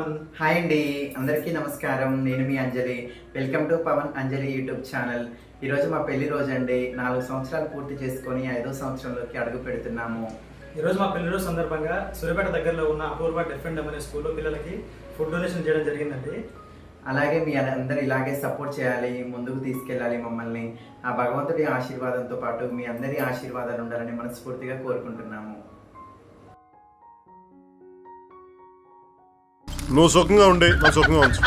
Pawan hi అండి అందరికీ నమస్కారం. నేను మీ Anjali. Welcome to Pavan Anjali YouTube channel ఈరోజు మా పెళ్ళి రోజు అండి. నాలుగు సంవత్సరాలు పూర్తి చేసుకొని ఐదో సంవత్సరంలోకి అడుగు పెడుతున్నాము. ఈరోజు మా పెళ్ళి రోజు సందర్భంగా సూర్యాపేట దగ్గరలో ఉన్న అపూర్వ డెఫ్ అండ్ అనే స్కూల్లో పిల్లలకి ఫుడ్ డొనేషన్ చేయడం జరిగిందండి. అలాగే మీ అందరు ఇలాగే సపోర్ట్ చేయాలి ముందుకు తీసుకెళ్ళాలి మమ్మల్ని. ఆ భగవంతుడి ఆశీర్వాదంతో పాటు మీ అందరి ఆశీర్వాదాలు ఉండాలని మనస్ఫూర్తిగా కోరుకుంటున్నాము. నువ్వు సుఖంగా ఉండి నా సుఖంగా ఉంచు.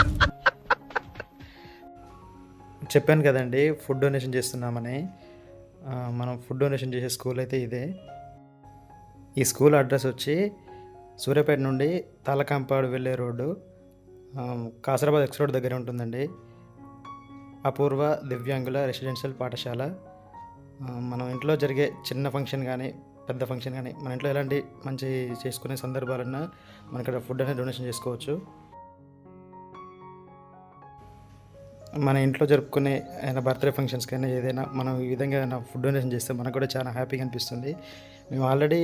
చెప్పాను కదండి ఫుడ్ డొనేషన్ చేస్తున్నామని. మనం ఫుడ్ డొనేషన్ చేసే స్కూల్ అయితే ఇదే. ఈ స్కూల్ అడ్రస్ వచ్చి సూర్యాపేట నుండి తాలకాంపాడు వెళ్ళే రోడ్డు కాసరాబాద్ ఎక్స్ రోడ్ దగ్గర ఉంటుందండి. అపూర్వ దివ్యాంగుల రెసిడెన్షియల్ పాఠశాల. మనం ఇంట్లో జరిగే చిన్న ఫంక్షన్ కానీ పెద్ద ఫంక్షన్ కానీ మన ఇంట్లో ఎలాంటి మంచి చేసుకునే సందర్భాలన్నా మన ఇక్కడ ఫుడ్ అనేది డొనేషన్ చేసుకోవచ్చు. మన ఇంట్లో జరుపుకునే ఏదైనా బర్త్డే ఫంక్షన్స్ కానీ ఏదైనా మనం ఈ విధంగా ఏదైనా ఫుడ్ డొనేషన్ చేస్తే మనకు కూడా చాలా హ్యాపీగా అనిపిస్తుంది. మేము ఆల్రెడీ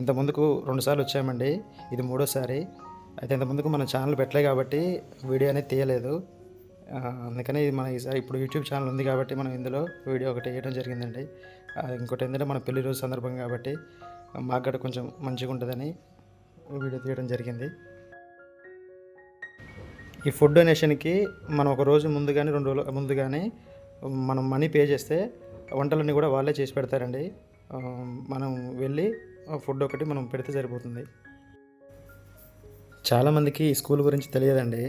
ఇంత ముందుకు రెండుసార్లు వచ్చామండి. ఇది మూడోసారి. అయితే ఇంత ముందుకు మన ఛానల్ పెట్టలే కాబట్టి వీడియో అనేది తీయలేదు. అందుకని ఇది మన ఈసారి ఇప్పుడు యూట్యూబ్ ఛానల్ ఉంది కాబట్టి మనం ఇందులో వీడియో ఒకటి వేయడం జరిగిందండి. ఇంకోటి ఏంటంటే మన పెళ్ళి రోజు సందర్భం కాబట్టి మాకు కూడా కొంచెం మంచిగా ఉంటుందని వీడియో తీయడం జరిగింది. ఈ ఫుడ్ డొనేషన్కి మనం ఒక రోజు ముందు కానీ రెండు రోజుల ముందు కానీ మనం మనీ పే చేస్తే వంటలన్నీ కూడా వాళ్ళే చేసి పెడతారండి. మనం వెళ్ళి ఆ ఫుడ్ ఒకటి మనం పెడితే సరిపోతుంది. చాలామందికి ఈ స్కూల్ గురించి తెలియదండి.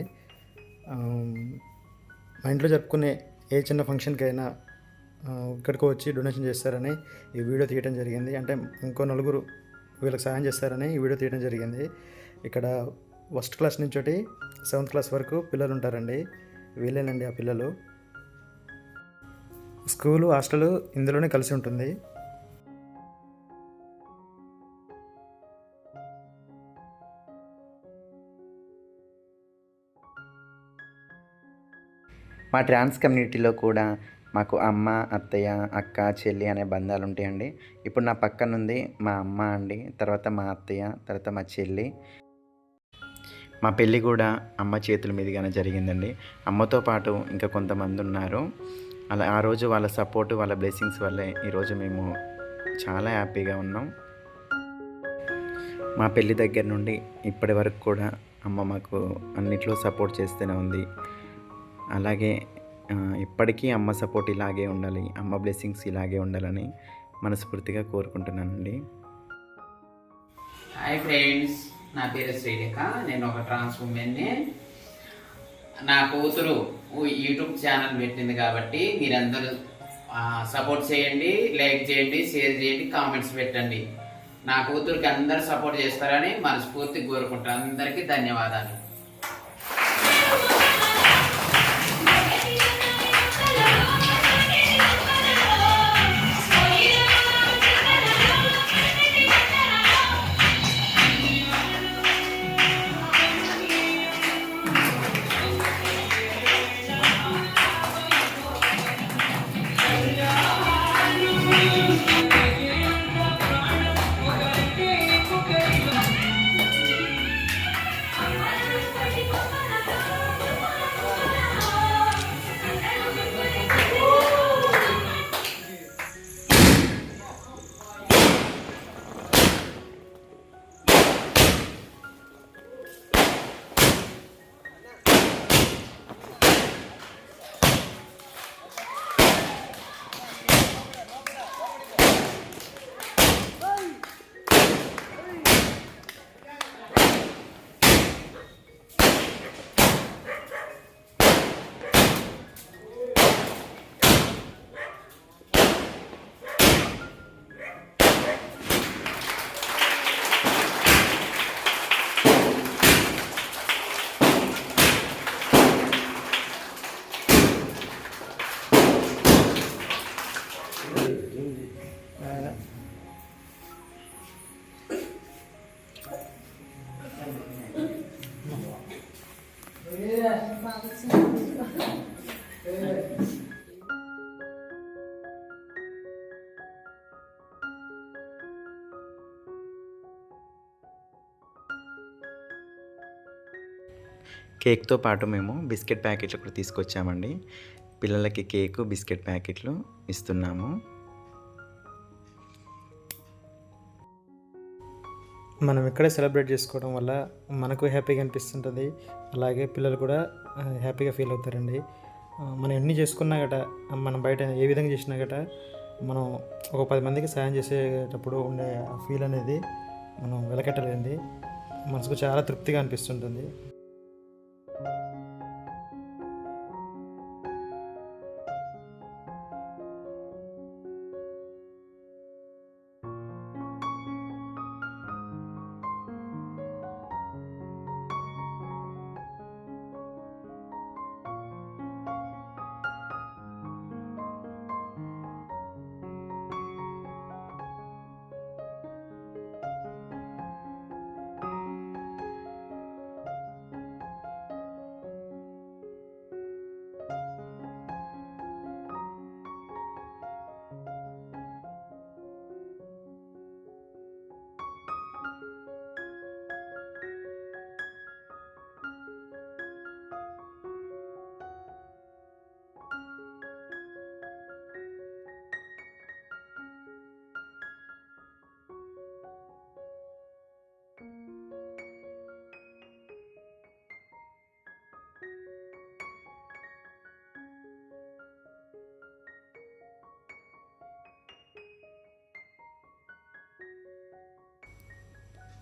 మా ఇంట్లో జరుపుకునే ఏ చిన్న ఫంక్షన్కైనా ఇక్కడికి వచ్చి డొనేషన్ చేస్తారని ఈ వీడియో తీయడం జరిగింది. అంటే ఇంకో నలుగురు వీళ్ళకి సాయం చేస్తారని ఈ వీడియో తీయడం జరిగింది. ఇక్కడ ఫస్ట్ క్లాస్ నుంచి సెవెంత్ క్లాస్ వరకు పిల్లలు ఉంటారండి. వీళ్ళేనండి ఆ పిల్లలు. స్కూలు హాస్టల్ ఇందులోనే కలిసి ఉంటుంది. మా ట్రాన్స్ కమ్యూనిటీలో కూడా మాకు అమ్మ అత్తయ్య అక్క చెల్లి అనే బంధాలు ఉంటాయండి. ఇప్పుడు నా పక్కన ఉంది మా అమ్మ అండి తర్వాత మా అత్తయ్య తర్వాత మా చెల్లి. మా పెళ్ళి కూడా అమ్మ చేతుల మీదుగానే జరిగిందండి. అమ్మతో పాటు ఇంకా కొంతమంది ఉన్నారు. అలా ఆ రోజు వాళ్ళ సపోర్ట్ వాళ్ళ బ్లెస్సింగ్స్ వల్లే ఈరోజు మేము చాలా హ్యాపీగా ఉన్నాం. మా పెళ్ళి దగ్గర నుండి ఇప్పటి వరకు కూడా అమ్మ మాకు అన్నిట్లో సపోర్ట్ చేస్తూనే ఉంది. అలాగే ఇప్పటికీ అమ్మ సపోర్ట్ ఇలాగే ఉండాలి అమ్మ బ్లెస్సింగ్స్ ఇలాగే ఉండాలని మనస్ఫూర్తిగా కోరుకుంటున్నానండి. హాయ్ ఫ్రెండ్స్ నా పేరు శ్రీలేఖ నేను ఒక ట్రాన్స్ ఉమెన్ని నా. కూతురు యూట్యూబ్ ఛానల్ పెట్టింది కాబట్టి మీరందరూ సపోర్ట్ చేయండి లైక్ చేయండి షేర్ చేయండి కామెంట్స్ పెట్టండి. నా కూతురికి అందరూ సపోర్ట్ చేస్తారని మనస్ఫూర్తి కోరుకుంటాను. అందరికీ ధన్యవాదాలు. కేక్తో పాటు మేము బిస్కెట్ ప్యాకెట్లు కూడా తీసుకొచ్చామండి. పిల్లలకి కేకు బిస్కెట్ ప్యాకెట్లు ఇస్తున్నాము. మనం ఇక్కడే సెలబ్రేట్ చేసుకోవడం వల్ల మనకు హ్యాపీగా అనిపిస్తుంటుంది. అలాగే పిల్లలు కూడా హ్యాపీగా ఫీల్ అవుతారండి. మనం ఎన్ని చేసుకున్నా గట మనం బయట ఏ విధంగా చేసినా గట మనం ఒక పది మందికి సాయం చేసేటప్పుడు ఉండే ఫీల్ అనేది మనం వెలకట్టలేంది మనసుకు చాలా తృప్తిగా అనిపిస్తుంటుంది.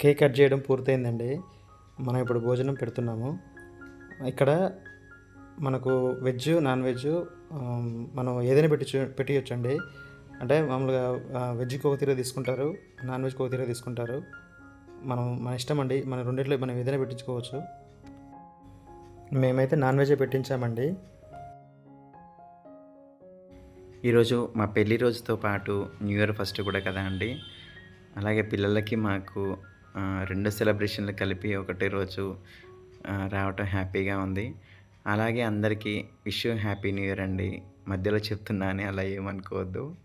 కేక్ కట్ చేయడం పూర్తయిందండి. మనం ఇప్పుడు భోజనం పెడుతున్నాము. ఇక్కడ మనకు వెజ్ నాన్ వెజ్ మనం ఏదైనా పెట్టి పెట్టియొచ్చండి. అంటే మామూలుగా వెజ్ వెజ్కి ఒక తీర తీసుకుంటారు నాన్ వెజ్కి ఒక తీర తీసుకుంటారు. మనం మన ఇష్టం అండి. మన రెండిట్లో మనం ఏదైనా పెట్టించుకోవచ్చు. మేమైతే నాన్ వెజే పెట్టించామండి. ఈరోజు మా పెళ్ళి రోజుతో పాటు న్యూ ఇయర్ ఫస్ట్ కూడా కదా అండి. అలాగే పిల్లలకి మాకు రెండు సెలబ్రేషన్లు కలిపి ఒకటే రోజు రావటం హ్యాపీగా ఉంది. అలాగే అందరికీ విష్ హ్యాపీ న్యూ ఇయర్ అండి. మధ్యలో చెప్తున్నాను అలా ఏమనుకోవద్దు.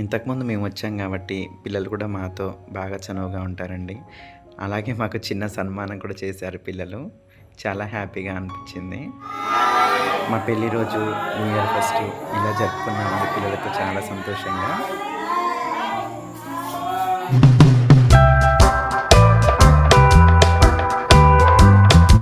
ఇంతకుముందు మేము వచ్చాం కాబట్టి పిల్లలు కూడా మాతో బాగా చనువుగా ఉంటారండి. అలాగే మాకు చిన్న సన్మానం కూడా చేశారు పిల్లలు. చాలా హ్యాపీగా అనిపించింది. మా పెళ్ళి రోజు న్యూ ఇయర్ ఫస్ట్ ఇలా జరుపుకున్నామండి పిల్లలతో చాలా సంతోషంగా.